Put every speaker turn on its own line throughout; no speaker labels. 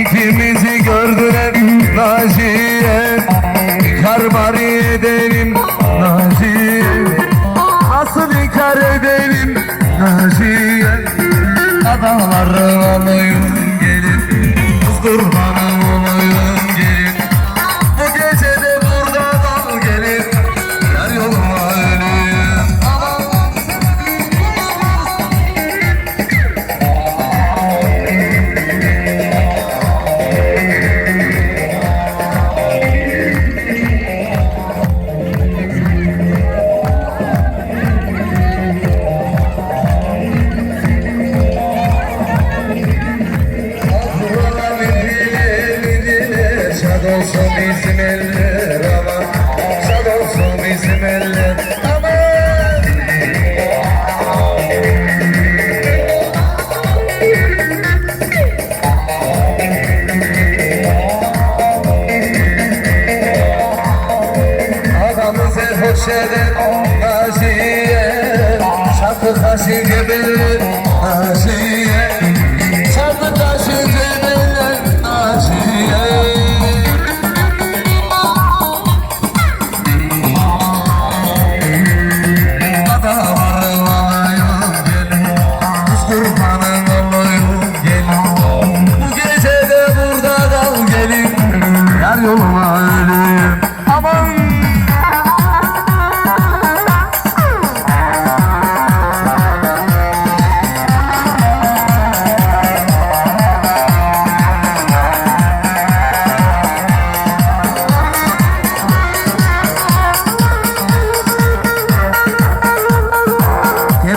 İkimizi gördüler Naziye Karbari edelim Naziye. Asıl ikar edelim Naziye. Adamlar alayım. Sad olsun bizim eller aman Sad olsun bizim eller. Aman. Hoş eder Gaziye Şarkı kaşı gebelir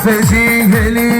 Fez em
relíquia